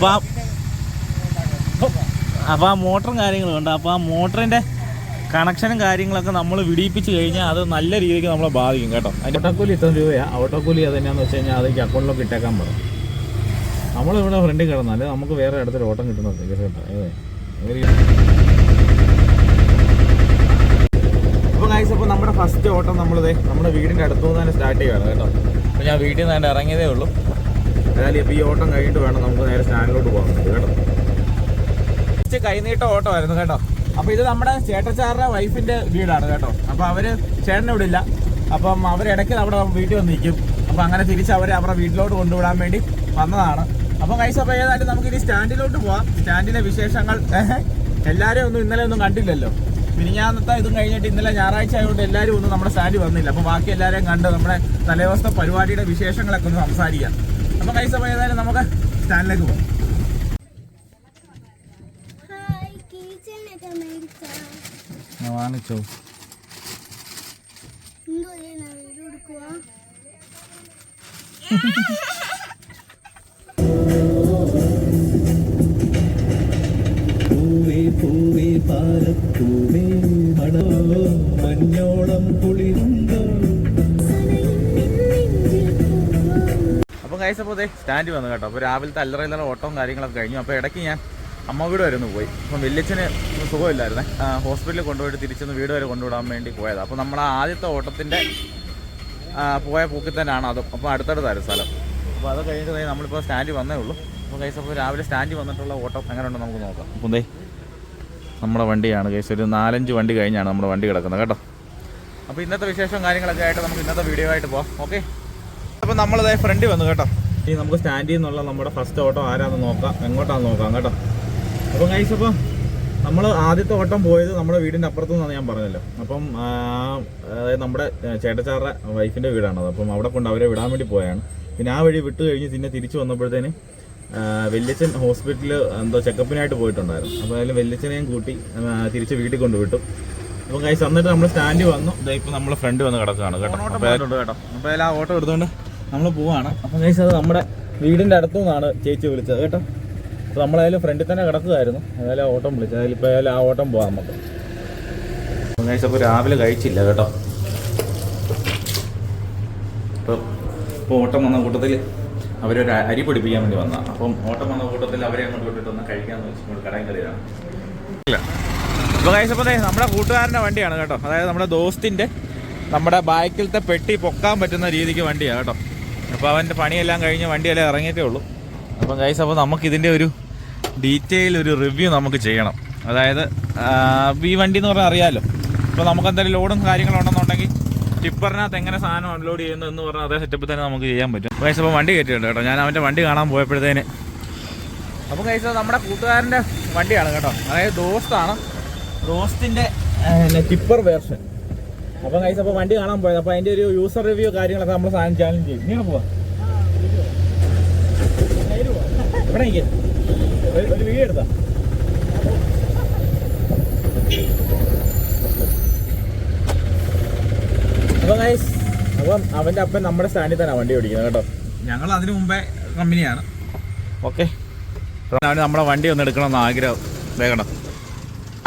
അപ്പോൾ ആ അപ്പോൾ ആ മോട്ടറും കാര്യങ്ങളും ഉണ്ട്. അപ്പോൾ ആ മോട്ടറിന്റെ കണക്ഷനും കാര്യങ്ങളൊക്കെ നമ്മൾ വിടിയിപ്പിച്ച് കഴിഞ്ഞാൽ അത് നല്ല രീതിക്ക് നമ്മളെ ബാധിക്കും കേട്ടോ. അതിന്റെ ഓട്ടോക്കൂലി ഇത്ര രൂപയാണ് ഓട്ടോക്കൂലി അത് എന്നാന്ന് വെച്ച് കഴിഞ്ഞാൽ അതെനിക്ക് അക്കൗണ്ടിലൊക്കെ ഇട്ടേക്കാൻ പറയും നമ്മളിവിടെ ഫ്രണ്ടിൽ കിടന്നാൽ നമുക്ക് വേറെ ഇടത്തൊരു ഓട്ടം കിട്ടുന്നത് കേട്ടോ അതെ അപ്പോൾ ഗൈസ് അപ്പോൾ നമ്മുടെ ഫസ്റ്റ് ഓട്ടം നമ്മളിതേ നമ്മുടെ വീടിന്റെ അടുത്തു നിന്ന് തന്നെ സ്റ്റാർട്ട് ചെയ്യുകയാണ് കേട്ടോ. അപ്പോൾ ഞാൻ വീട്ടിൽ നിന്ന് തന്നെ ഇറങ്ങിയതേ ഉള്ളൂ. അതായത് ഇപ്പോൾ ഈ ഓട്ടം കഴിഞ്ഞിട്ട് വേണം നമുക്ക് നേരെ സ്റ്റാൻഡിലോട്ട് പോകാൻ കേട്ടോ? ഫസ്റ്റ് കൈനീട്ട ഓട്ടമായിരുന്നു കേട്ടോ. അപ്പോൾ ഇത് നമ്മുടെ ചേട്ടച്ചാറിന്റെ വൈഫിന്റെ വീടാണ് കേട്ടോ. അപ്പോൾ അവർ ചേട്ടനെ വിടില്ല. അപ്പം അവരിടയ്ക്ക് നമ്മുടെ വീട്ടിൽ വന്ന് നിൽക്കും. അപ്പോൾ അങ്ങനെ തിരിച്ച് അവരെ അവരുടെ വീട്ടിലോട്ട് കൊണ്ടുവിടാൻ വേണ്ടി വന്നതാണ്. അപ്പോൾ കൈസ് അപ്പോൾ ഏതായാലും നമുക്ക് ഇനി സ്റ്റാൻഡിലോട്ട് പോവാം. സ്റ്റാൻഡിലെ വിശേഷങ്ങൾ എല്ലാവരെയും ഒന്നും ഇന്നലെ ഒന്നും കണ്ടില്ലല്ലോ. മിനിഞ്ഞാന്നത്തെ ഇതും കഴിഞ്ഞിട്ട് ഇന്നലെ ഞായറാഴ്ച ആയതുകൊണ്ട് എല്ലാവരും ഒന്നും നമ്മുടെ സ്റ്റാൻഡിൽ വന്നില്ല. അപ്പോൾ ബാക്കി എല്ലാവരെയും കണ്ട് നമ്മുടെ തലേദിവസത്തെ പരിപാടിയുടെ വിശേഷങ്ങളൊക്കെ ഒന്ന് സംസാരിക്കാം. അപ്പോൾ കൈസ പോയതായാലും നമുക്ക് സ്റ്റാൻഡിലേക്ക് പോകാം വാങ്ങിച്ചോ? എന്തോ കൊടുക്കുക അപ്പോൾ കൈസ് സ്റ്റാൻഡ് വന്നു കേട്ടോ. അപ്പോൾ രാവിലത്തെ അല്ലറ ഇല്ലറ ഓട്ടവും കാര്യങ്ങളൊക്കെ കഴിഞ്ഞു. അപ്പോൾ ഇടയ്ക്ക് ഞാൻ അമ്മ വീട് വരെ ഒന്ന് പോയി. അപ്പം വലിയച്ഛന് സുഖമില്ലായിരുന്നേ. ഹോസ്പിറ്റലിൽ കൊണ്ടുപോയിട്ട് തിരിച്ചൊന്ന് വീട് വരെ കൊണ്ടുവിടാൻ വേണ്ടി പോയത്. അപ്പോൾ നമ്മൾ ആദ്യത്തെ ഓട്ടത്തിന്റെ പോയ പൂക്കിൽ തന്നെയാണ് അതും. അപ്പോൾ അടുത്തടുത്തായിരുന്നു സ്ഥലം. അപ്പോൾ അത് കഴിഞ്ഞിട്ട് ദേ നമ്മളിപ്പോൾ സ്റ്റാൻഡ് വന്നേ ഉള്ളൂ. അപ്പോൾ കൈസ് അപ്പോൾ രാവിലെ സ്റ്റാൻഡ് വന്നിട്ടുള്ള ഓട്ടം എങ്ങനെയുണ്ടെന്ന് നമുക്ക് നോക്കാം. അപ്പം ദേ നമ്മുടെ വണ്ടിയാണ്. കേസ് ഒരു നാലഞ്ച് വണ്ടി കഴിഞ്ഞാണ് നമ്മുടെ വണ്ടി കിടക്കുന്നത് കേട്ടോ. അപ്പോൾ ഇന്നത്തെ വിശേഷം കാര്യങ്ങളൊക്കെ ആയിട്ട് നമുക്ക് ഇന്നത്തെ വീഡിയോ ആയിട്ട് പോവാം. ഓക്കെ? അപ്പോൾ നമ്മളതായ ഫ്രണ്ടിൽ വന്നു കേട്ടോ. ഇനി നമുക്ക് സ്റ്റാൻഡിൽ നിന്നുള്ള നമ്മുടെ ഫസ്റ്റ് ഓട്ടം ആരാന്ന് നോക്കാം. എങ്ങോട്ടാന്ന് നോക്കാം കേട്ടോ. അപ്പം കൈസ് അപ്പം നമ്മൾ ആദ്യത്തെ ഓട്ടം പോയത് നമ്മുടെ വീടിന്റെ അപ്പുറത്തു നിന്നാണ് ഞാൻ പറഞ്ഞല്ലോ. അപ്പം അതായത് നമ്മുടെ ചേട്ടച്ചാറുടെ വൈഫിന്റെ വീടാണത്. അപ്പം അവിടെ കൊണ്ട് അവരെ വിടാൻ വേണ്ടി പോയാണ്. പിന്നെ ആ വഴി വിട്ട് കഴിഞ്ഞ് പിന്നെ തിരിച്ചു വന്നപ്പോഴത്തേന് വല്യച്ഛൻ ഹോസ്പിറ്റലിൽ എന്തോ ചെക്കപ്പിനായിട്ട് പോയിട്ടുണ്ടായിരുന്നു. അപ്പോൾ അതിൽ വല്യച്ഛനെയും കൂട്ടി തിരിച്ച് വീട്ടിൽ കൊണ്ടുവിട്ടു അപ്പം കൈസ് എന്നിട്ട് നമ്മൾ സ്റ്റാൻഡ് വന്നു. ഇതായിപ്പോൾ ഇപ്പം നമ്മൾ ഫ്രണ്ട് വന്ന് കിടക്കുകയാണ് കേട്ടോ. അപ്പോൾ കേട്ടോ. അപ്പോൾ അതിൽ ആ ഓട്ടോ എടുത്തുകൊണ്ട് നമ്മൾ പോവാണ്. അപ്പം കൈസ് അത് നമ്മുടെ വീടിന്റെ അടുത്തു നിന്നാണ് ചേച്ചി വിളിച്ചത് കേട്ടോ. അപ്പോൾ നമ്മളായാലും ഫ്രണ്ടിൽ തന്നെ കിടക്കുമായിരുന്നു ഏതായാലും ഓട്ടം വിളിച്ചത് അതിലിപ്പോൾ ഏതായാലും ആ ഓട്ടം പോവാം നമുക്ക്. അപ്പം അപ്പോൾ രാവിലെ കഴിച്ചില്ല കേട്ടോ. അപ്പോൾ ഇപ്പോൾ ഓട്ടം വന്ന കൂട്ടത്തിൽ അവരൊരു അരി പിടിപ്പിക്കാൻ വേണ്ടി വന്നതാണ്. അപ്പം ഓട്ടം വന്ന കൂട്ടത്തിൽ അവരെ അങ്ങോട്ട് വിട്ടിട്ട് ഒന്ന് കഴിക്കാമെന്ന് വെച്ച് ഇങ്ങോട്ട് കടയും കയറിയതാണ്. ഇല്ല. അപ്പോൾ നമ്മുടെ കൂട്ടുകാരന്റെ വണ്ടിയാണ് കേട്ടോ. അതായത് നമ്മുടെ ദോസ്തിന്റെ നമ്മുടെ ബാക്കിലത്തെ പെട്ടി പൊക്കാൻ പറ്റുന്ന രീതിക്ക് വണ്ടിയാണ് കേട്ടോ. അപ്പോൾ അവന്റെ പണിയെല്ലാം കഴിഞ്ഞ് വണ്ടിയെല്ലാം ഇറങ്ങിയിട്ടേ ഉള്ളൂ. അപ്പം ഗൈസ് അപ്പോൾ നമുക്കിതിന്റെ ഒരു ഡീറ്റെയിൽ ഒരു റിവ്യൂ നമുക്ക് ചെയ്യണം. അതായത് ഈ വണ്ടി എന്ന് പറഞ്ഞാൽ അറിയാമല്ലോ ഇപ്പോൾ നമുക്ക് എന്തായാലും ലോഡും കാര്യങ്ങളുണ്ടെന്നുണ്ടെങ്കിൽ ടിപ്പറിനകത്ത് എങ്ങനെ സാധനം അൺലോഡ് ചെയ്യുന്നു എന്ന് പറഞ്ഞാൽ അതേ സെറ്റപ്പിൽ തന്നെ നമുക്ക് ചെയ്യാൻ പറ്റും. അപ്പോൾ കഴിച്ചപ്പോൾ വണ്ടി കയറ്റിയിട്ടുണ്ട് കേട്ടോ. ഞാൻ അവന്റെ വണ്ടി കാണാൻ പോയപ്പോഴത്തേന്. അപ്പോൾ ഗൈസ് നമ്മുടെ കൂട്ടുകാരന്റെ വണ്ടിയാണ് കേട്ടോ. അതായത് ദോസ്താണ്. ദോസ്തിന്റെ ടിപ്പർ വേർഷൻ അപ്പം കൈസ് അപ്പൊ വണ്ടി കാണാൻ പോയത്. അപ്പൊ അതിന്റെ ഒരു യൂസർ റിവ്യൂ കാര്യങ്ങളൊക്കെ നമ്മൾ സാധനം ചാലഞ്ച് ചെയ്യും. നീ പോവാ? ഇവിടെ. ഒരു വീഡിയോ എടുത്താ? അവന്റെ അപ്പൻ നമ്മുടെ സ്റ്റാൻഡിൽ തന്നെ വണ്ടി ഓടിക്കുന്നത് കേട്ടോ. ഞങ്ങൾ അതിനു മുമ്പേ കമ്പനിയാണ്. ഓക്കെ അവന് നമ്മുടെ വണ്ടി ഒന്ന് എടുക്കണം എന്ന് ആഗ്രഹം വേഗണം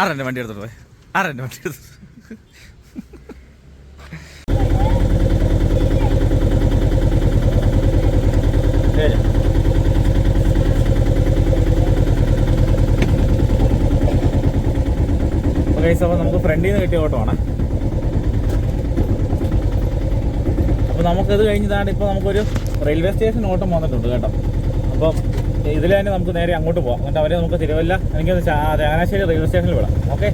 ആരെന്റെ വണ്ടി എടുത്തോട്ടെ ആരെ വണ്ടി എടുത്തു അപ്പോൾ നമുക്ക് ഫ്രണ്ടിൽ നിന്ന് കിട്ടിയ ആണ്. അപ്പോൾ നമുക്കത് കഴിഞ്ഞതാണ് ഇപ്പോൾ നമുക്കൊരു റെയിൽവേ സ്റ്റേഷൻ ഓട്ടം വന്നിട്ടുണ്ട് കേട്ടോ. അപ്പം ഇതിൽ തന്നെ നമുക്ക് നേരെ അങ്ങോട്ട് പോകാം എന്നിട്ട് അവരെ നമുക്ക് തിരുവല്ല എനിക്ക് ചങ്ങനാശ്ശേരി റെയിൽവേ സ്റ്റേഷനിൽ വിടാം. ഓക്കെ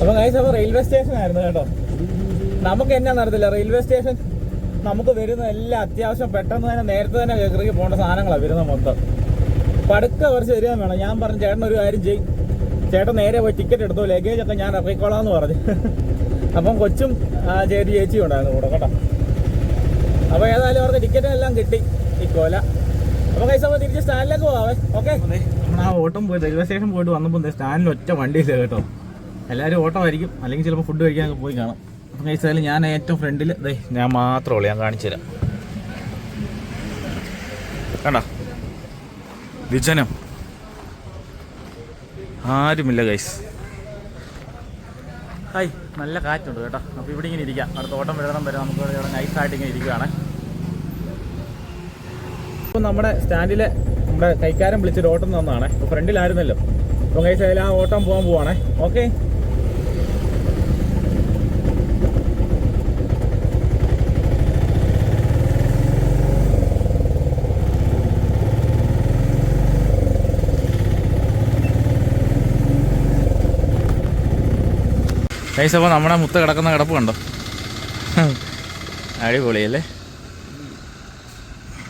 അപ്പോൾ കഴിച്ച അപ്പോൾ റെയിൽവേ സ്റ്റേഷൻ ആയിരുന്നു കേട്ടോ. നമുക്ക് എന്നാ നടത്തില്ല? റെയിൽവേ സ്റ്റേഷൻ നമുക്ക് വരുന്ന എല്ലാ അത്യാവശ്യം പെട്ടെന്ന് തന്നെ നേരത്തെ തന്നെ കേക്കറിക്ക് പോകേണ്ട സാധനങ്ങളാണ് വരുന്നത് മൊത്തം. പടുക്ക കുറച്ച് തരികയും വേണം. ഞാൻ പറഞ്ഞു ചേട്ടൻ ഒരു കാര്യം ചെയ്യും. ചേട്ടൻ നേരെ പോയി ടിക്കറ്റ് എടുത്തു? ലഗേജ് ഒക്കെ ഞാൻ ഇറക്കിക്കോളാം എന്ന് പറഞ്ഞു. അപ്പം കൊച്ചും ചേട്ടി ചേച്ചി ചേച്ചിയും ഉണ്ടായിരുന്നു കൂടെ കേട്ടോ. അപ്പോൾ ഏതായാലും അവർക്ക് ടിക്കറ്റ് എല്ലാം കിട്ടി. ഇക്കോല അപ്പോൾ കൈസ അപ്പോൾ തിരിച്ച് സ്റ്റാൻഡിലേക്ക് പോവാവേ ഓക്കെ നമ്മൾ ആ ഓട്ടം പോയി റെയിൽവേ സ്റ്റേഷൻ പോയിട്ട് വന്നപ്പോൾ സ്റ്റാൻഡിൽ ഒറ്റ വണ്ടിയില്ല കേട്ടോ. എല്ലാവരും ഓട്ടമായിരിക്കും. അല്ലെങ്കിൽ ചിലപ്പോൾ ഫുഡ് കഴിക്കാൻ പോയി കാണാം. അപ്പം കഴിച്ചാലും ഞാൻ ഏറ്റവും ഫ്രണ്ടിൽ ദേ ഞാൻ മാത്രമേ ഉള്ളൂ ഞാൻ കാണിച്ചു തരാം. കണ്ട? വിജനം. ആരുമില്ല ഗൈസ് ഹായ് നല്ല കാറ്റുണ്ട് കേട്ടോ. അപ്പോൾ ഇവിടെ ഇങ്ങനെ ഇരിക്കാം. അടുത്ത ഓട്ടം വരണം വരെ നമുക്ക് ഇവിടെ നൈസായിട്ട് ഇങ്ങനെ ഇരിക്കുകയാണ് ഇപ്പോൾ നമ്മുടെ സ്റ്റാൻഡിലെ നമ്മുടെ കൈക്കാരൻ വിളിച്ചൊരു ഓട്ടം തന്നതാണ്. ഇപ്പോൾ ഫ്രണ്ടിലായിരുന്നല്ലോ അപ്പോൾ ഗൈസ് അതിൽ ആ ഓട്ടം പോകാൻ പോവാണേ. ഓക്കെ അപ്പോൾ നമ്മുടെ മുത്ത് കിടക്കുന്ന കിടപ്പ് കണ്ടോ? അടിപൊളിയല്ലേ?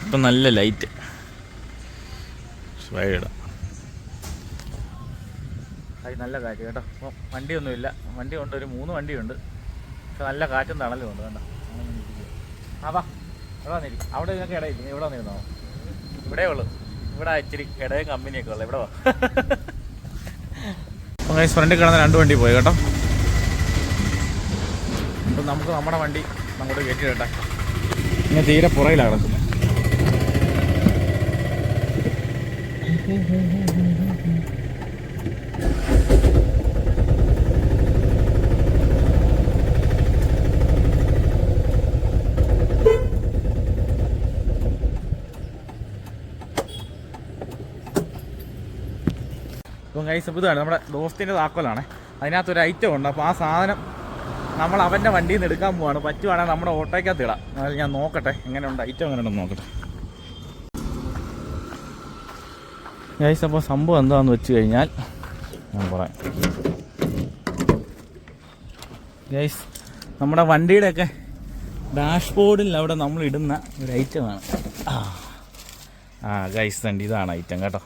ഇപ്പം നല്ല ലൈറ്റ് വഴിയിടാം അത് നല്ല കാറ്റ് കേട്ടോ. അപ്പോൾ വണ്ടിയൊന്നുമില്ല. വണ്ടി ഉണ്ട് ഒരു മൂന്ന് വണ്ടിയുണ്ട്. പക്ഷെ നല്ല കാറ്റും തണലും ഉണ്ട് കേട്ടോ അതാ എവിടെ വന്നിരിക്കും അവിടെ ഇതിനൊക്കെ ഇടയില്ല? ഇവിടെ വന്നിരുന്നോ? ഇവിടെ ഉള്ളു. ഇവിടെ ഇച്ചിരി ഇടയും കമ്പനിയൊക്കെ ഉള്ളു. ഇവിടെ വാ? ഗൈസ് ഫ്രണ്ടിൽ കിടന്ന രണ്ട് വണ്ടി പോയി കേട്ടോ. അപ്പം നമുക്ക് നമ്മുടെ വണ്ടി അങ്ങോട്ട് കയറ്റി കേട്ടെ ഇങ്ങനെ തീരെ പുറയിലാണ് കിടക്കുന്നത് ഇപ്പം കൈസ് ഇതാണ് നമ്മുടെ ദോസ്തിന്റെ താക്കോലാണ്. അതിനകത്തൊരു ഐറ്റം ഉണ്ട്. അപ്പോൾ ആ സാധനം നമ്മൾ അവന്റെ വണ്ടിയിൽ നിന്ന് എടുക്കാൻ പോവാണ്. പറ്റുവാണെങ്കിൽ നമ്മുടെ ഓട്ടോയ്ക്കകത്ത് ഇടാം. അതായത് ഞാൻ നോക്കട്ടെ എങ്ങനെയുണ്ട്? ഐറ്റം എങ്ങനെയുണ്ടെന്ന് നോക്കട്ടെ. ഗൈസ് അപ്പോൾ സംഭവം എന്താണെന്ന് വെച്ച് കഴിഞ്ഞാൽ ഞാൻ പറയാം. ഗൈസ് നമ്മുടെ വണ്ടിയുടെയൊക്കെ ഡാഷ്ബോർഡിൽ അവിടെ നമ്മൾ ഇടുന്ന ഒരു ഐറ്റമാണ് ആ ആ ഗൈസ് തണ്ടി ഇതാണ് ഐറ്റം കേട്ടോ.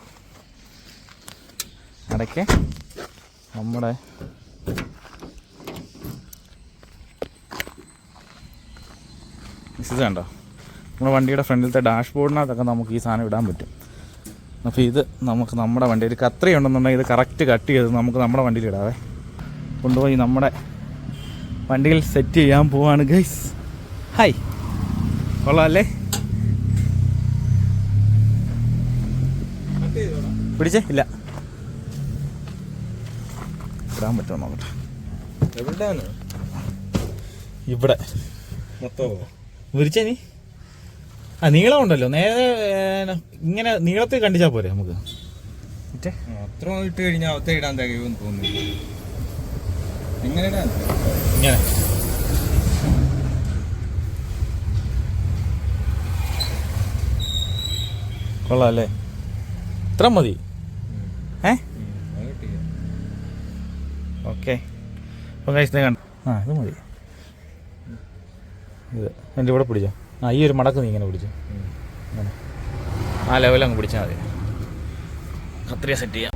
അടയ്ക്ക് നമ്മുടെ ഇത് കണ്ടോ നമ്മുടെ വണ്ടിയുടെ ഫ്രണ്ടിലത്തെ ഡാഷ്ബോർഡിനകത്തൊക്കെ നമുക്ക് ഈ സാധനം ഇടാൻ പറ്റും. അപ്പോൾ ഇത് നമുക്ക് നമ്മുടെ വണ്ടി ഒരു കത്രി ഉണ്ടെന്നുണ്ടെങ്കിൽ ഇത് കറക്റ്റ് കട്ട് ചെയ്ത് നമുക്ക് നമ്മുടെ വണ്ടിയിൽ ഇടാവേ. കൊണ്ടുപോയി നമ്മുടെ വണ്ടിയിൽ സെറ്റ് ചെയ്യാൻ പോവാണ് ഗൈസ് ഹായ് കൊള്ളാമല്ലേ പിടിച്ചേ? ഇല്ല. ഇടാൻ പറ്റുമോ നോക്കട്ടെ. ഇവിടെ. വിരിച്ചേ നീ? ആ നീളമുണ്ടല്ലോ നേരെ ഇങ്ങനെ നീളത്തിൽ കണ്ടിച്ചാൽ പോരെ നമുക്ക്. മറ്റേ? അത്ര ഇട്ട് കഴിഞ്ഞാൽ അവത്തെ ഇടാൻ തികയുമെന്ന് തോന്നുന്നു. ഇങ്ങനെ ഇടാൻ ഇങ്ങനെ. കൊള്ളാം അല്ലേ? ഇത്ര മതി. ഏ? ഓക്കെ. അപ്പോൾ കഴിച്ചത് കണ്ട? ആ ഇത് മതി. ഇത്. എന്റെ ഇവിടെ പിടിച്ചോ? ആ ഈ ഒരു മടക്ക് നീ ഇങ്ങനെ പിടിച്ചു. അങ്ങനെ ആ ലെവൽ അങ്ങ് പിടിച്ചാൽ മതി. കത്രിയ സെറ്റ് ചെയ്യാം.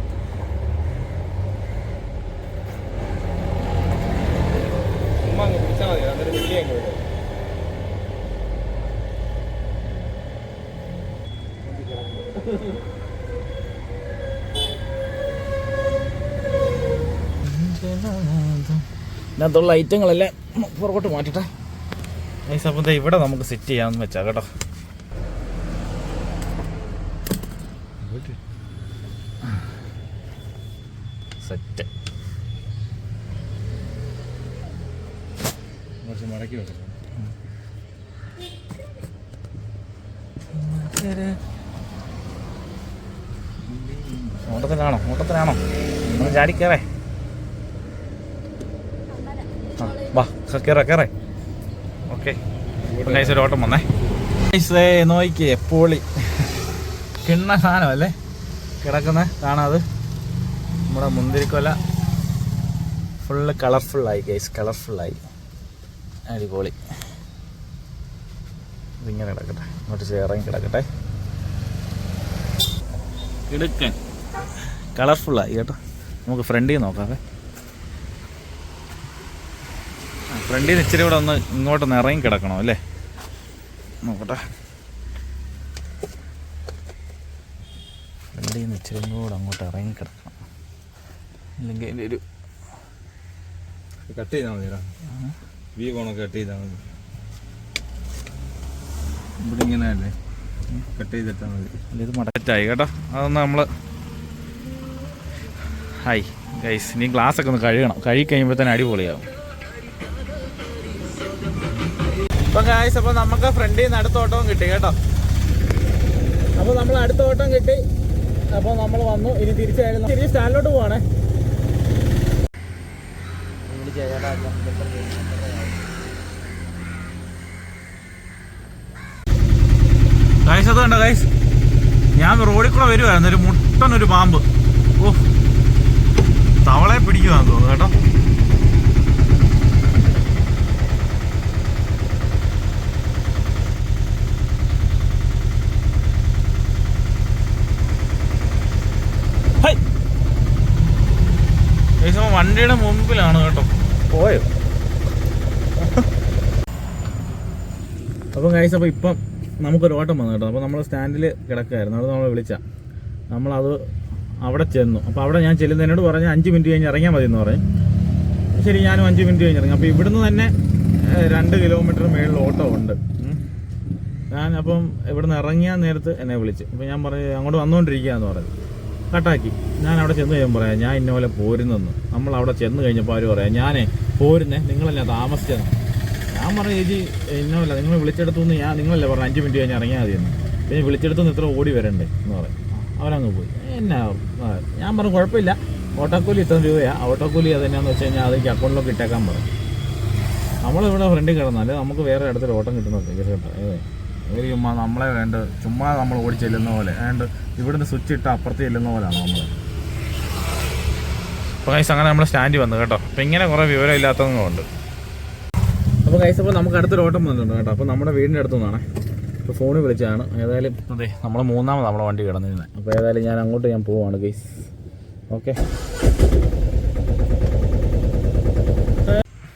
ഇതിനകത്തുള്ള ഐറ്റങ്ങളെല്ലാം പുറകോട്ട് മാറ്റട്ടെ. നൈസ് അപ്പം ഇവിടെ നമുക്ക് സെറ്റ് ചെയ്യാമെന്ന് വെച്ചാ കേട്ടോ. സെറ്റ് കുറച്ച് മടക്കി വെക്കണം ഓട്ടത്തിനാണോ ഒന്ന് ചാടിക്കേറേ ആ വാ കയറേ കയറേ ഓക്കെ ഒരു ഓട്ടം വന്നേ. നോക്കി എപ്പോളി കിണ്ണ സാധനമല്ലേ കിടക്കുന്ന. കാണാത് നമ്മുടെ മുന്തിരിക്കൊല. ഫുള്ള് കളർഫുള്ളായി ഗൈസ് കളർഫുള്ളായി അടിപൊളി. ഇതിങ്ങനെ കിടക്കട്ടെ. ഇങ്ങോട്ട് ചേറങ്ങി കിടക്കട്ടെ. കിടക്കൻ. കളർഫുള്ളായി കേട്ടോ. നമുക്ക് ഫ്രണ്ടിൽ നോക്കാവേ ഫ്രണ്ടിൽ നിന്ന് ഇച്ചിരി കൂടെ ഒന്ന് ഇങ്ങോട്ടൊന്ന് ഇറങ്ങി കിടക്കണം അല്ലേ? നോക്കട്ടെ. ഫ്രണ്ടിൽ നിന്ന് ഇച്ചിരി കൂടെ അങ്ങോട്ട് ഇറങ്ങി കിടക്കണം. അല്ലെങ്കിൽ അതിന്റെ ഒരു കട്ട് ചെയ്താൽ മതിടാ. വി കോണൊക്കെ കട്ട് ചെയ്താൽ മതി. ഇവിടെ ഇങ്ങനെ അല്ലേ? കട്ട് ചെയ്തിട്ടാൽ മതി. അല്ല, ഇത് മടറ്റായി കേട്ടോ. അതൊന്ന് നമ്മൾ ഹായ് ഗൈസ് ഇനി ഗ്ലാസ് ഒക്കെ ഒന്ന് കഴുകണം. കഴുകി കഴിയുമ്പോൾ തന്നെ അടിപൊളിയാവും. ഇപ്പം കാശ് അപ്പോൾ നമുക്ക് ഫ്രണ്ടിൽ നിന്ന് അടുത്ത ഓട്ടവും കിട്ടി കേട്ടോ. അപ്പോൾ നമ്മൾ അടുത്ത ഓട്ടം കിട്ടി. അപ്പോൾ നമ്മൾ വന്നു. ഇനി തിരിച്ചായിരുന്നു തിരിച്ച് സ്റ്റാൻഡിലോട്ട് പോവാണേ. ഗൈസ് അത് കണ്ട ഗൈസ് ഞാൻ റോഡിൽ കൂടെ വരുമായിരുന്നു ഒരു മുട്ടൻ ഒരു പാമ്പ്. ഓ തവളെ പിടിക്കുവാന്ന് തോന്നുന്നു കേട്ടോ. വണ്ടിയുടെ മുമ്പിലാണ് കേട്ടോ. പോയോ? അപ്പം കഴിച്ച അപ്പോൾ ഇപ്പം നമുക്കൊരു ഓട്ടം വന്നു കേട്ടോ. അപ്പോൾ നമ്മൾ സ്റ്റാൻഡിൽ കിടക്കായിരുന്നു അവിടെ നമ്മൾ വിളിച്ച. നമ്മളത് അവിടെ ചെന്നു. അപ്പോൾ അവിടെ ഞാൻ ചെല്ലുന്നതിനോട് പറഞ്ഞ അഞ്ച് മിനിറ്റ് കഴിഞ്ഞ് ഇറങ്ങിയാൽ മതി എന്ന് പറഞ്ഞു. ശരി ഞാനും അഞ്ച് മിനിറ്റ് കഴിഞ്ഞ് ഇറങ്ങി. അപ്പോൾ ഇവിടുന്ന് തന്നെ രണ്ട് കിലോമീറ്റർ മേളിൽ ഓട്ടോ ഉണ്ട്. ഞാൻ അപ്പം ഇവിടുന്ന് ഇറങ്ങിയ നേരത്ത് എന്നെ വിളിച്ച്. അപ്പോൾ ഞാൻ പറഞ്ഞു അങ്ങോട്ട് വന്നുകൊണ്ടിരിക്കുകയെന്ന് പറഞ്ഞു. കട്ടാക്കി. ഞാൻ അവിടെ ചെന്ന് കഴിയുമ്പോൾ പറയാം ഞാൻ ഇന്ന പോലെ പോരുന്നെന്ന്. നമ്മൾ അവിടെ ചെന്ന് കഴിഞ്ഞപ്പോൾ അവർ പറയാം ഞാനേ പോരുന്നേ നിങ്ങളല്ലേ താമസിച്ചത്. ഞാൻ പറഞ്ഞു ചേച്ചി ഇന്നോല്ല നിങ്ങൾ വിളിച്ചെടുത്തുനിന്ന് ഞാൻ നിങ്ങളല്ലേ പറഞ്ഞു അഞ്ച് മിനിറ്റ് കഴിഞ്ഞ് ഇറങ്ങിയാൽ മതിയെന്ന്. പിന്നെ വിളിച്ചെടുത്തുനിന്ന് ഇത്ര ഓടി വരണ്ടേ എന്ന് പറയും. അവരങ്ങ് പോയി. എന്നാ ഞാൻ പറഞ്ഞു കുഴപ്പമില്ല. ഓട്ടോക്കൂലി ഇത്ര രൂപയാണ് ഓട്ടോക്കൂലി അത് എന്നാന്ന് വെച്ച് കഴിഞ്ഞാൽ അതെനിക്ക് അക്കൗണ്ടിലൊക്കെ ഇട്ടേക്കാൻ പറയും. നമ്മളിവിടെ ഫ്രണ്ടിൽ കിടന്നാൽ നമുക്ക് വേറെ ഇടത്തിൽ ഓട്ടം കിട്ടുന്നുണ്ട് കേട്ടോ ഏതേ ഇവർ ചുമ്മാ നമ്മളെ വേണ്ട ചുമ്മാ നമ്മൾ ഓടി ചെല്ലുന്ന പോലെ. വേണ്ട ഇവിടുന്ന് സ്വിച്ച് ഇട്ട് അപ്പുറത്ത് ചെല്ലുന്ന പോലെയാണ് നമ്മൾ അപ്പോൾ കൈസ് അങ്ങനെ നമ്മൾ സ്റ്റാൻഡിൽ വന്നു കേട്ടോ. അപ്പോൾ ഇങ്ങനെ കുറേ വിവരം ഇല്ലാത്തതുകൊണ്ട് അപ്പോൾ കൈസ് അപ്പോൾ നമുക്ക് അടുത്തൊരു ഓട്ടം വന്നിട്ടുണ്ട് കേട്ടോ. അപ്പോൾ നമ്മുടെ വീടിന്റെ അടുത്തു നിന്നാണ്. ഇപ്പോൾ ഫോണിൽ വിളിച്ചതാണ് ഏതായാലും അതെ നമ്മൾ മൂന്നാമത് നമ്മളെ വണ്ടി കിടന്നിരുന്നത് അപ്പോൾ ഏതായാലും ഞാൻ അങ്ങോട്ട് ഞാൻ പോവാണ് ഗൈസ് ഓക്കെ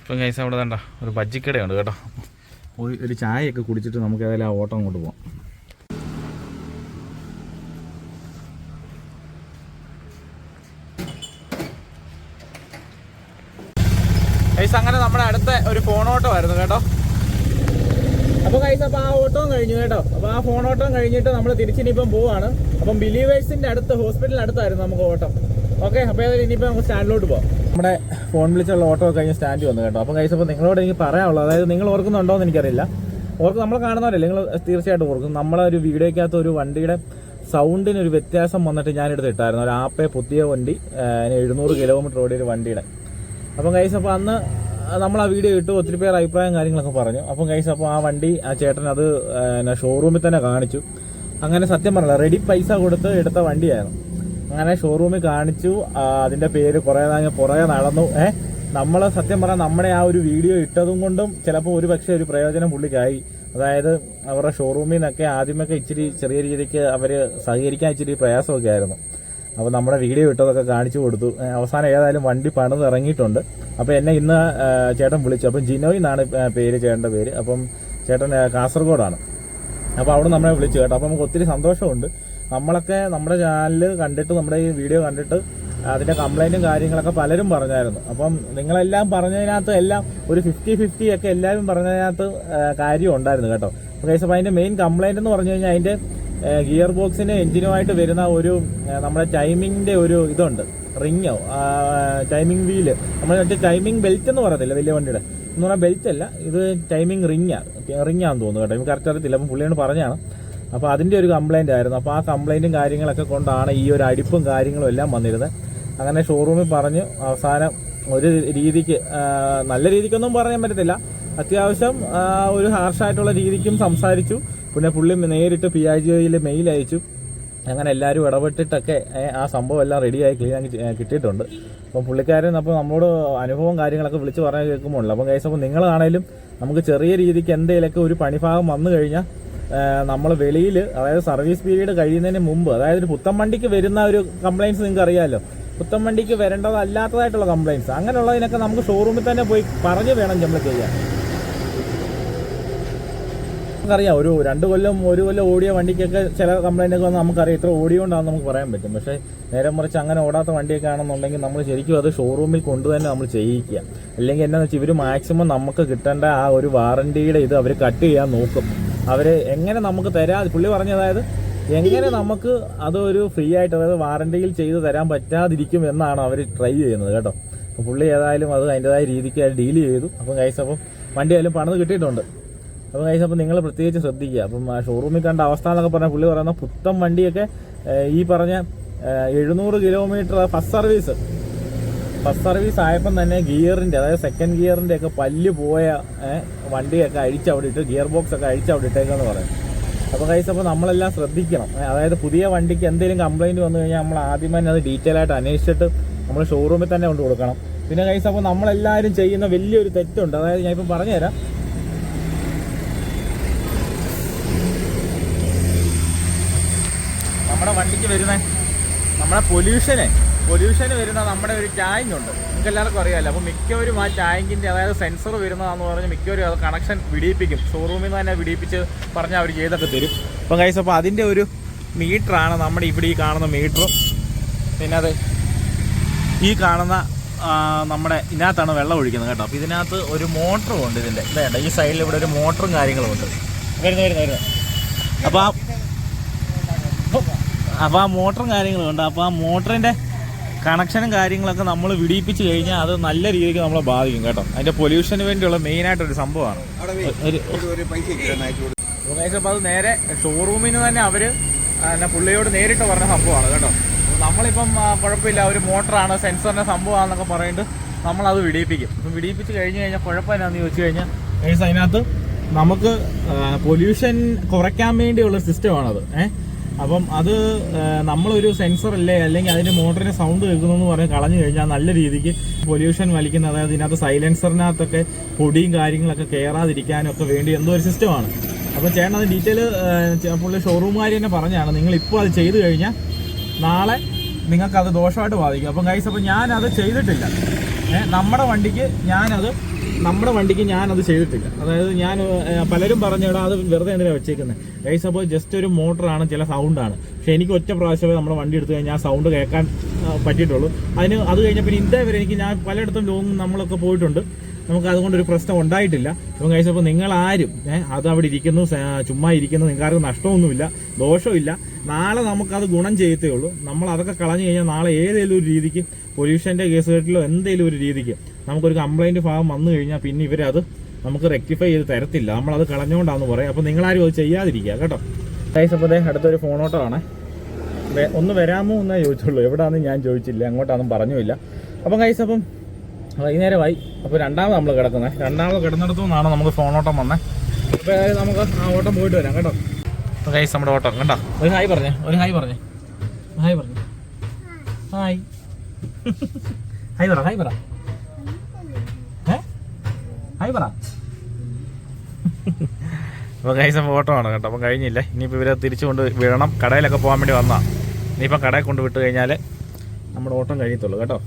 ഇപ്പം കൈസ് അവിടെ വേണ്ട ഒരു ബജ്ജിക്കടയുണ്ട് കേട്ടോ. ഒരു ചായയൊക്കെ കുടിച്ചിട്ട് നമുക്ക് ഏതായാലും ആ ഓട്ടം അങ്ങോട്ട് കൈസ് അങ്ങനെ നമ്മുടെ അടുത്ത ഒരു ഫോൺ ഓട്ടോ ആയിരുന്നു കേട്ടോ. അപ്പോൾ കൈസ് അപ്പോൾ ആ ഓട്ടവും കഴിഞ്ഞു കേട്ടോ. അപ്പോൾ ആ ഫോൺ ഓട്ടം കഴിഞ്ഞിട്ട് നമ്മൾ തിരിച്ചിനിപ്പം പോവാണ്. അപ്പം ബിലീവേഴ്സിന്റെ അടുത്ത് ഹോസ്പിറ്റലിന് അടുത്തായിരുന്നു നമുക്ക് ഓട്ടം. ഓക്കെ അപ്പോൾ ഇനിയിപ്പോൾ നമുക്ക് സ്റ്റാൻഡിലോട്ട് പോകാം നമ്മുടെ ഫോൺ വിളിച്ചുള്ള ഓട്ടോ ഒക്കെ കഴിഞ്ഞ് സ്റ്റാൻഡ് വന്നു കേട്ടോ. അപ്പം കഴിച്ചപ്പോൾ നിങ്ങളോട് എനിക്ക് പറയാനുള്ളത് അതായത് നിങ്ങൾ ഓർക്കുന്നുണ്ടോ എന്ന് എനിക്കറിയില്ല. ഓർക്ക് നമ്മൾ കാണുന്നവരല്ലേ? നിങ്ങൾ തീർച്ചയായിട്ടും ഓർക്കും. നമ്മളെ ഒരു വീഡിയോയ്ക്കകത്ത് ഒരു വണ്ടിയുടെ സൗണ്ടിന് ഒരു വ്യത്യാസം വന്നിട്ട് ഞാനെടുത്ത് ഇട്ടായിരുന്നു. ഒരു ആപ്പെ പുതിയ വണ്ടി എഴുന്നൂറ് കിലോമീറ്റർ ഓടിയ ഒരു വണ്ടിയുടെ. അപ്പം കൈസ് അപ്പോൾ അന്ന് നമ്മൾ ആ വീഡിയോ ഇട്ടു ഒത്തിരി പേർ അഭിപ്രായം കാര്യങ്ങളൊക്കെ പറഞ്ഞു. അപ്പം കൈസ് അപ്പോൾ ആ വണ്ടി ആ ചേട്ടൻ അത് ഷോറൂമിൽ തന്നെ കാണിച്ചു. അങ്ങനെ സത്യം പറഞ്ഞില്ല റെഡി പൈസ കൊടുത്ത് എടുത്ത വണ്ടിയായിരുന്നു. അങ്ങനെ ഷോറൂമിൽ കാണിച്ചു. അതിന്റെ പേര് കുറേ നാൾ പുറകെ നടന്നു. ഏഹ് നമ്മൾ സത്യം പറഞ്ഞാൽ നമ്മുടെ ആ ഒരു വീഡിയോ ഇട്ടതും കൊണ്ടും ചിലപ്പോൾ ഒരു പക്ഷേ ഒരു പ്രയോജനം പുള്ളിക്കായി. അതായത് അവരുടെ ഷോറൂമിൽ നിന്നൊക്കെ ആദ്യമൊക്കെ ഇച്ചിരി ചെറിയ രീതിക്ക് അവർ സഹകരിക്കാൻ ഇച്ചിരി പ്രയാസമൊക്കെ ആയിരുന്നു. അപ്പോൾ നമ്മുടെ വീഡിയോ ഇട്ടതൊക്കെ കാണിച്ചു കൊടുത്തു. അവസാനം ഏതായാലും വണ്ടി പണിത് ഇറങ്ങിയിട്ടുണ്ട്. അപ്പോൾ എന്നെ ഇന്ന് ചേട്ടൻ വിളിച്ചു. അപ്പം ജിനോയ് എന്നാണ് പേര് ചേട്ടന്റെ പേര്. അപ്പം ചേട്ടൻ കാസർഗോഡാണ്. അപ്പോൾ അവിടെ നമ്മളെ വിളിച്ചു കേട്ടോ. അപ്പോൾ നമുക്ക് ഒത്തിരി സന്തോഷമുണ്ട്. നമ്മളൊക്കെ നമ്മുടെ ചാനൽ കണ്ടിട്ട് നമ്മുടെ ഈ വീഡിയോ കണ്ടിട്ട് അതിന്റെ കംപ്ലൈന്റും കാര്യങ്ങളൊക്കെ പലരും പറഞ്ഞായിരുന്നു. അപ്പം നിങ്ങളെല്ലാം പറഞ്ഞതിനകത്ത് എല്ലാം ഒരു ഫിഫ്റ്റി ഫിഫ്റ്റി ഒക്കെ എല്ലാവരും പറഞ്ഞതിനകത്ത് കാര്യം ഉണ്ടായിരുന്നു കേട്ടോ. കേസ് അപ്പോൾ അതിന്റെ മെയിൻ കംപ്ലൈന്റ് എന്ന് പറഞ്ഞു കഴിഞ്ഞാൽ അതിന്റെ ഗിയർ ബോക്സിന് എഞ്ചിനുമായിട്ട് വരുന്ന ഒരു നമ്മുടെ ടൈമിങ്ങിന്റെ ഒരു ഇതുണ്ട്. റിങ്ങോ ടൈമിംഗ് വീൽ നമ്മൾ മറ്റേ ടൈമിംഗ് ബെൽറ്റ് എന്ന് പറയത്തില്ല വലിയ വണ്ടിയുടെ? എന്ന് പറഞ്ഞാൽ ബെൽറ്റ് അല്ല ഇത് ടൈമിംഗ് റിങ്ങാണ് റിങ്ങാന്ന് തോന്നുന്നു കേട്ടോ. എനിക്ക് കറക്റ്റ് അറിയത്തില്ല അപ്പം പുള്ളിയോട് പറഞ്ഞാണ് അപ്പോൾ അതിന്റെ ഒരു കംപ്ലൈന്റ് ആയിരുന്നു. അപ്പോൾ ആ കംപ്ലൈന്റും കാര്യങ്ങളൊക്കെ കൊണ്ടാണ് ഈ ഒരു അടിപ്പും കാര്യങ്ങളും എല്ലാം വന്നിരുന്നത്. അങ്ങനെ ഷോറൂമിൽ പറഞ്ഞു അവസാനം ഒരു രീതിക്ക് നല്ല രീതിക്കൊന്നും പറയാൻ പറ്റത്തില്ല. അത്യാവശ്യം ഒരു ഹാർഷായിട്ടുള്ള രീതിക്കും സംസാരിച്ചു. പിന്നെ പുള്ളി നേരിട്ട് പി ഐ ജിയിൽ മെയിൽ അയച്ചു. അങ്ങനെ എല്ലാവരും ഇടപെട്ടിട്ടൊക്കെ ആ സംഭവം എല്ലാം റെഡിയായി ക്ലീൻ ആക്കി കിട്ടിയിട്ടുണ്ട്. അപ്പം പുള്ളിക്കാരൻ അപ്പോൾ നമ്മളോട് അനുഭവം കാര്യങ്ങളൊക്കെ വിളിച്ച് പറയാൻ കേൾക്കുമ്പോൾ അപ്പം കേസ് അപ്പോൾ നിങ്ങളാണേലും നമുക്ക് ചെറിയ രീതിക്ക് എന്തെങ്കിലുമൊക്കെ ഒരു പണിഭാഗം വന്നു കഴിഞ്ഞാൽ നമ്മൾ വെളിയിൽ അതായത് സർവീസ് പീരീഡ് കഴിയുന്നതിന് മുമ്പ് അതായത് ഒരു പുത്തൻ വണ്ടിക്ക് വരുന്ന ഒരു കംപ്ലയിൻസ് നിങ്ങൾക്ക് അറിയാമല്ലോ പുത്തൻ വണ്ടിക്ക് വരേണ്ടതല്ലാത്തതായിട്ടുള്ള കംപ്ലയിൻസ് അങ്ങനെയുള്ളതിനൊക്കെ നമുക്ക് ഷോറൂമിൽ തന്നെ പോയി പറഞ്ഞു വേണം നമ്മൾ ചെയ്യാൻ. നമുക്കറിയാം ഒരു രണ്ട് കൊല്ലം ഒരു കൊല്ലം ഓടിയ വണ്ടിക്കൊക്കെ ചില കംപ്ലൈന്റ് ഒക്കെ വന്നാൽ നമുക്കറിയാം. ഇത്ര ഓടിയോണ്ടാണെന്ന് നമുക്ക് പറയാൻ പറ്റും. പക്ഷേ നേരെ മറിച്ച് അങ്ങനെ ഓടാത്ത വണ്ടിയൊക്കെ ആണെന്നുണ്ടെങ്കിൽ നമ്മൾ ശരിക്കും അത് ഷോറൂമിൽ കൊണ്ടു തന്നെ നമ്മൾ ചെയ്യിക്കുക. അല്ലെങ്കിൽ എന്നാന്ന് വെച്ചാൽ ഇവർ മാക്സിമം നമുക്ക് കിട്ടേണ്ട ആ ഒരു വാറണ്ടിയുടെ ഇത് അവർ കട്ട് ചെയ്യാൻ നോക്കും. അവർ എങ്ങനെ നമുക്ക് തരാ പുള്ളി പറഞ്ഞ അതായത് എങ്ങനെ നമുക്ക് അതൊരു ഫ്രീ ആയിട്ട് അതായത് വാറണ്ടിയിൽ ചെയ്ത് തരാൻ പറ്റാതിരിക്കും എന്നാണ് അവർ ട്രൈ ചെയ്യുന്നത് കേട്ടോ. അപ്പോൾ പുള്ളി ഏതായാലും അത് അതിന്റെതായ രീതിക്ക് അത് ഡീൽ ചെയ്തു. അപ്പം കൈസ് അപ്പം വണ്ടി ആയാലും പണിത് കിട്ടിയിട്ടുണ്ട്. അപ്പം കൈസ് അപ്പം നിങ്ങൾ പ്രത്യേകിച്ച് ശ്രദ്ധിക്കുക. അപ്പം ഷോറൂമിൽ കണ്ട അവസ്ഥ എന്നൊക്കെ പറഞ്ഞാൽ പുള്ളി പറയുന്ന പുത്തം വണ്ടിയൊക്കെ ഈ പറഞ്ഞ എഴുന്നൂറ് kilometre first service first service ആയപ്പം തന്നെ ഗിയറിന്റെ അതായത് സെക്കൻഡ് ഗിയറിന്റെ ഒക്കെ പല്ല് പോയ വണ്ടിയൊക്കെ അഴിച്ച് അവിടെ ഇട്ട് ഗിയർ ബോക്സ് ഒക്കെ അഴിച്ച് അവിടെ ഇട്ടേക്കെന്ന് പറയും. അപ്പോൾ കൈസ് അപ്പോൾ നമ്മളെല്ലാം ശ്രദ്ധിക്കണം. അതായത് പുതിയ വണ്ടിക്ക് എന്തെങ്കിലും കംപ്ലയിന്റ് വന്നു കഴിഞ്ഞാൽ നമ്മൾ ആദ്യം തന്നെ അത് ഡീറ്റെയിൽ ആയിട്ട് അന്വേഷിച്ചിട്ട് നമ്മൾ ഷോറൂമിൽ തന്നെ കൊണ്ട് കൊടുക്കണം. പിന്നെ കൈസ് അപ്പോൾ നമ്മളെല്ലാവരും ചെയ്യുന്ന വലിയൊരു തെറ്റുണ്ട്. അതായത് ഞാൻ ഇപ്പം പറഞ്ഞുതരാം. നമ്മുടെ വണ്ടിക്ക് വരുന്ന നമ്മുടെ പൊല്യൂഷന് പൊല്യൂഷന് വരുന്ന നമ്മുടെ ഒരു ടാങ്ക് ഉണ്ട്. നിങ്ങൾക്ക് എല്ലാവർക്കും അറിയാമല്ലോ. അപ്പോൾ മിക്കവരും ആ ടാങ്കിന്റെ അതായത് സെൻസർ വരുന്നതാന്ന് പറഞ്ഞ് മിക്കവരും അത് കണക്ഷൻ വിടിയിപ്പിക്കും. ഷോറൂമിൽ നിന്ന് തന്നെ വിടിയിപ്പിച്ച് പറഞ്ഞാൽ അവർ ചെയ്തൊക്കെ തരും. അപ്പം കൈസ് അപ്പോൾ അതിന്റെ ഒരു മീറ്ററാണ് നമ്മുടെ ഇവിടെ ഈ കാണുന്ന മീറ്ററും പിന്നെ അത് ഈ കാണുന്ന നമ്മുടെ ഇതിനകത്താണ് വെള്ളം ഒഴിക്കുന്നത് കേട്ടോ. അപ്പോൾ ഇതിനകത്ത് ഒരു മോട്ടറും ഉണ്ട് ഇതിന്റെ വേണ്ട ഈ സൈഡിൽ ഇവിടെ ഒരു മോട്ടറും കാര്യങ്ങളും ഉണ്ട്. വരുന്നു വരുന്നു വരുന്നു. അപ്പോൾ ആ അപ്പോൾ ആ മോട്ടറും കാര്യങ്ങളും ഉണ്ട്. അപ്പോൾ ആ മോട്ടറിന്റെ കണക്ഷനും കാര്യങ്ങളൊക്കെ നമ്മൾ വിടിയിപ്പിച്ച് കഴിഞ്ഞാൽ അത് നല്ല രീതിക്ക് നമ്മളെ ബാധിക്കും കേട്ടോ. അതിന്റെ പൊല്യൂഷന് വേണ്ടിയുള്ള മെയിനായിട്ടൊരു സംഭവമാണ്. ഒരു അപ്പോൾ അത് നേരെ ഷോറൂമിന് തന്നെ അവർ പുള്ളിയോട് നേരിട്ട് പറഞ്ഞ സംഭവമാണ് കേട്ടോ. നമ്മളിപ്പം കുഴപ്പമില്ല ഒരു മോട്ടറാണ് സെൻസറിന്റെ സംഭവമാണെന്നൊക്കെ പറഞ്ഞിട്ട് നമ്മളത് വിടിയിപ്പിക്കും. അപ്പം വിടിയിപ്പിച്ച് കഴിഞ്ഞ് കഴിഞ്ഞാൽ കുഴപ്പമില്ലാന്ന് ചോദിച്ചു കഴിഞ്ഞാൽ അതിനകത്ത് നമുക്ക് പൊല്യൂഷൻ കുറയ്ക്കാൻ വേണ്ടിയുള്ള സിസ്റ്റമാണത്. ഏഹ് അപ്പം അത് നമ്മളൊരു സെൻസർ അല്ലേ അല്ലെങ്കിൽ അതിന്റെ മോട്ടറിന് സൗണ്ട് കേൾക്കുന്നു പറഞ്ഞ് കളഞ്ഞു കഴിഞ്ഞാൽ നല്ല രീതിക്ക് പൊല്യൂഷൻ വലിക്കുന്ന അതായത് ഇതിനകത്ത് സൈലൻസറിനകത്തൊക്കെ പൊടിയും കാര്യങ്ങളൊക്കെ കയറാതിരിക്കാനും ഒക്കെ വേണ്ടി എന്തോ ഒരു സിസ്റ്റമാണ്. അപ്പോൾ ചേട്ടൻ അത് ഡീറ്റെയിൽ പുള്ളി ഷോറൂമുകാരി തന്നെ പറഞ്ഞാണ്. നിങ്ങൾ ഇപ്പോൾ അത് ചെയ്തു കഴിഞ്ഞാൽ നാളെ നിങ്ങൾക്ക് അത് ദോഷമായിട്ട് ബാധിക്കും. അപ്പം ഗൈസ് അപ്പം ഞാനത് ചെയ്തിട്ടില്ല. നമ്മുടെ വണ്ടിക്ക് ഞാനത് നമ്മുടെ വണ്ടിക്ക് ഞാൻ അത് ചെയ്തിട്ടില്ല. അതായത് ഞാൻ പലരും പറഞ്ഞിടാ അത് വെറുതെ എന്തിനാണ് വെച്ചേക്കുന്നത് ഗൈസ് അപ്പോൾ ജസ്റ്റ് ഒരു മോട്ടറാണ് ചില സൗണ്ടാണ് പക്ഷെ എനിക്ക് ഒറ്റ പ്രാവശ്യമേ നമ്മുടെ വണ്ടി എടുത്തു കഴിഞ്ഞാൽ സൗണ്ട് കേൾക്കാൻ പറ്റിയിട്ടുള്ളൂ. അതിന് അത് കഴിഞ്ഞപ്പോൾ ഇതേ വരെ എനിക്ക് ഞാൻ പലയിടത്തും ലോങ് നമ്മളൊക്കെ പോയിട്ടുണ്ട്. നമുക്ക് അതുകൊണ്ട് ഒരു പ്രശ്നം ഉണ്ടായിട്ടില്ല. ഇപ്പം കഴിച്ചപ്പോൾ നിങ്ങൾ ആരും അത് അവിടെ ഇരിക്കുന്നു ചുമ്മാ ഇരിക്കുന്നു നിങ്ങൾക്ക് നഷ്ടമൊന്നുമില്ല ദോഷമില്ല നാളെ നമുക്കത് ഗുണം ചെയ്യത്തേ ഉള്ളൂ. നമ്മൾ അതൊക്കെ കളഞ്ഞു കഴിഞ്ഞാൽ നാളെ ഏതെങ്കിലും ഒരു രീതിക്ക് പൊല്യൂഷന്റെ കേസ് കേട്ടിലോ എന്തെങ്കിലും ഒരു രീതിക്ക് നമുക്കൊരു കംപ്ലൈന്റ് ഭാഗം വന്നു കഴിഞ്ഞാൽ പിന്നെ ഇവരത് നമുക്ക് റെക്ടിഫൈ ചെയ്ത് തരത്തില്ല. നമ്മളത് കളഞ്ഞുകൊണ്ടാണെന്ന് പറയും. അപ്പോൾ നിങ്ങളാരും അത് ചെയ്യാതിരിക്കുക കേട്ടോ. ഗൈസ് അപ്പോൾ ദേ അടുത്തൊരു ഫോൺ ഓട്ടോ ആണ് ഒന്ന് വരാമോ എന്നേ ചോദിച്ചുള്ളൂ. എവിടെയാണെന്ന് ഞാൻ ചോദിച്ചില്ല. അങ്ങോട്ടാണെന്നും പറഞ്ഞുമില്ല. അപ്പം കൈസ് അപ്പം വൈകുന്നേരമായി. അപ്പോൾ രണ്ടാമത് നമ്മൾ കിടക്കുന്നത് രണ്ടാമത് കിടന്നിടത്തു നിന്നാണ് നമുക്ക് ഫോൺ ഓട്ടം വന്നത് അപ്പോൾ നമുക്ക് ആ ഓട്ടം പോയിട്ട് വരാം കേട്ടോ. അപ്പോൾ കൈസ് നമ്മുടെ ഓട്ടം. കണ്ടോ? ഒരു ഹായ് പറഞ്ഞേ. ഒരു ഹായ് പറഞ്ഞേ. ഹായ് പറഞ്ഞു. ഹായ് ഹായ് പറ ഹായ് പറ. ഹായ് പറ അപ്പോൾ ആണ് കേട്ടോ. അപ്പം കഴിഞ്ഞില്ല? ഇനിയിപ്പോൾ ഇവരെ തിരിച്ചു കൊണ്ട് വിടണം. കടയിലൊക്കെ പോകാൻ വേണ്ടി വന്നാൽ ഇനിയിപ്പം കടയിൽ കൊണ്ട് വിട്ട് കഴിഞ്ഞാൽ നമ്മുടെ ഓട്ടം കഴിയത്തുള്ളൂ കേട്ടോ.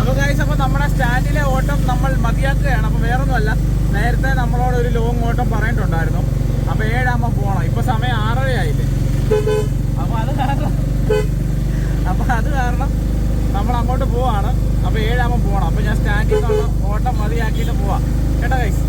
അപ്പോൾ കൈസ അപ്പോൾ നമ്മുടെ സ്റ്റാൻഡിലെ ഓട്ടം നമ്മൾ മതിയാക്കുകയാണ്. അപ്പോൾ വേറൊന്നുമല്ല. നേരത്തെ നമ്മളോട് ഒരു ലോങ് ഓട്ടം പറഞ്ഞിട്ടുണ്ടായിരുന്നു. അപ്പോൾ ഏഴാകുമ്പോൾ പോകണം ഇപ്പോൾ സമയം ആറര ആയില്ലേ അപ്പോൾ അത് കാരണം അപ്പോൾ അത് കാരണം നമ്മൾ അങ്ങോട്ട് പോവാണ്. അപ്പോൾ ഏഴാകുമ്പോൾ പോകണം അപ്പോൾ ഞാൻ സ്റ്റാൻഡിൽ ഓട്ടം മതിയാക്കിട്ട് പോവാം. കേട്ടോ ഗൈസ്